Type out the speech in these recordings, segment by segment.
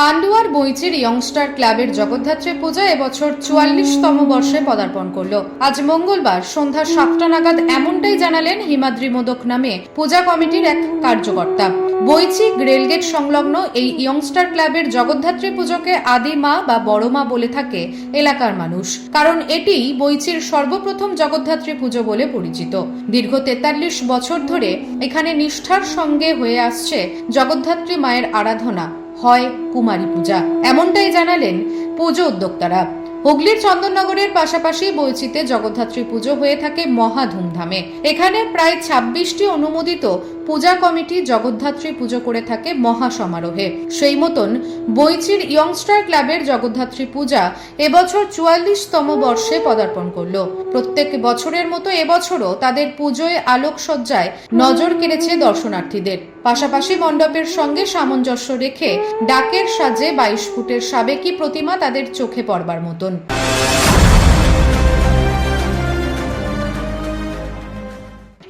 পান্ডুয়ার বইচির ইয়ংস্টার ক্লাবের জগদ্ধাত্রী পূজা এবছর চুয়াল্লিশতম বর্ষে পদার্পণ করল। আজ মঙ্গলবার সন্ধ্যা সাতটা নাগাদ এমনটাই জানালেন হিমাদ্রি মোদক নামে পূজা কমিটির এক কার্যকর্তা। বইচি রেলগেট সংলগ্ন এই ইয়ংস্টার ক্লাবের জগদ্ধাত্রী পুজোকে আদি মা বা বড় মা বলে থাকে এলাকার মানুষ। কারণ এটি বইচির সর্বপ্রথম জগদ্ধাত্রী পুজো বলে পরিচিত। দীর্ঘ তেতাল্লিশ বছর ধরে এখানে নিষ্ঠার সঙ্গে হয়ে আসছে জগদ্ধাত্রী মায়ের আরাধনা। হয় কুমারী পূজা। এমনটাই জানালেন পুজো উদ্যোক্তারা। হুগলির চন্দননগরের পাশাপাশি বৈচিতে জগদ্ধাত্রী পুজো হয়ে থাকে মহা ধুমধামে। এখানে প্রায় ছাব্বিশটি অনুমোদিত পূজা কমিটি জগদ্ধাত্রী পুজো করে থাকে মহা সমারোহে সেই মতন বইচির ইয়ংস্টার ক্লাবের জগদ্ধাত্রী পূজা এবছর চুয়াল্লিশতম বর্ষে পদার্পণ করল। প্রত্যেক বছরের মতো এবছরও তাদের পুজোয় আলোকসজ্জায় নজর কেড়েছে দর্শনার্থীদের। পাশাপাশি মণ্ডপের সঙ্গে সামঞ্জস্য রেখে ডাকের সাজে বাইশ ফুটের সাবেকি প্রতিমা তাদের চোখে পড়বার মতন।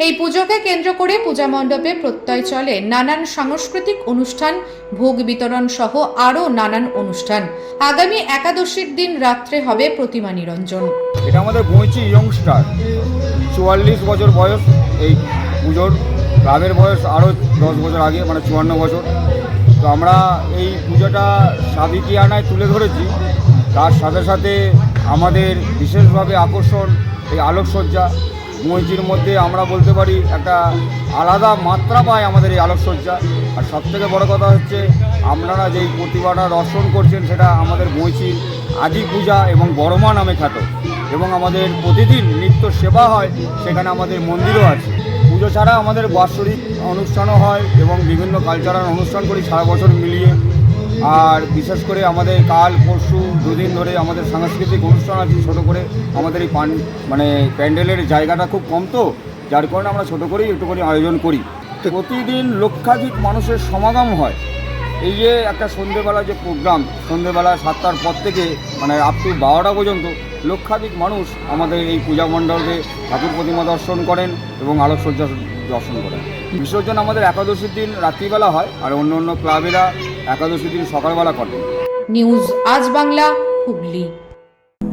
এই পুজোকে কেন্দ্র করে পূজা মণ্ডপে প্রত্যয় চলে। নানান সাংস্কৃতিক অনুষ্ঠান, ভোগ বিতরণ সহ আরও নানান অনুষ্ঠান। আগামী একাদশীর দিন রাত্রে হবে প্রতিমা নিরঞ্জন। এটা আমাদের বইচি ইয়ংস্টার চুয়াল্লিশ বছর বয়স এই পুজোর। ক্লাবের বয়স আরও দশ বছর আগে মানে চুয়ান্ন বছর। তো আমরা এই পুজোটা সাবিকি আনায় তুলে ধরেছি। তার সাথে সাথে আমাদের বিশেষভাবে আকর্ষণ এই আলোকসজ্জা। মইচির মধ্যে আমরা বলতে পারি একটা আলাদা মাত্রা পায় আমাদের এই আলোকসজ্জা। আর সবথেকে বড় কথা হচ্ছে, আপনারা যেই প্রতিভাটা দর্শন করছেন সেটা আমাদের মইচির আদি পূজা এবং বড়মা নামে খ্যাত। এবং আমাদের প্রতিদিন নিত্য সেবা হয়, সেখানে আমাদের মন্দিরও আছে। পুজো ছাড়া আমাদের বাৎসরিক অনুষ্ঠানও হয় এবং বিভিন্ন কালচারাল অনুষ্ঠান করি সারা বছর মিলিয়ে আর বিশেষ করে আমাদের কাল পরশু দুদিন ধরে আমাদের সাংস্কৃতিক অনুষ্ঠান আছে ছোটো করে আমাদের এই পান মানে প্যান্ডেলের জায়গাটা খুব কম তো যার কারণে আমরা ছোটো করেই একটু করে আয়োজন করি। প্রতিদিন লক্ষাধিক মানুষের সমাগম হয়। এই যে একটা সন্ধেবেলা যে প্রোগ্রাম সন্ধেবেলা সাতটার পর থেকে মানে আপ টু বারোটা পর্যন্ত লক্ষাধিক মানুষ আমাদের এই পূজা মণ্ডপে ঠাকুর প্রতিমা দর্শন করেন এবং আলোকসজ্জা দর্শন করেন। বিসর্জন আমাদের একাদশীর দিন রাত্রিবেলা হয় আর অন্য অন্য ক্লাবেরা একাদশীর দিন সকালবেলা করেন নিউজ আজ বাংলা হুগলি।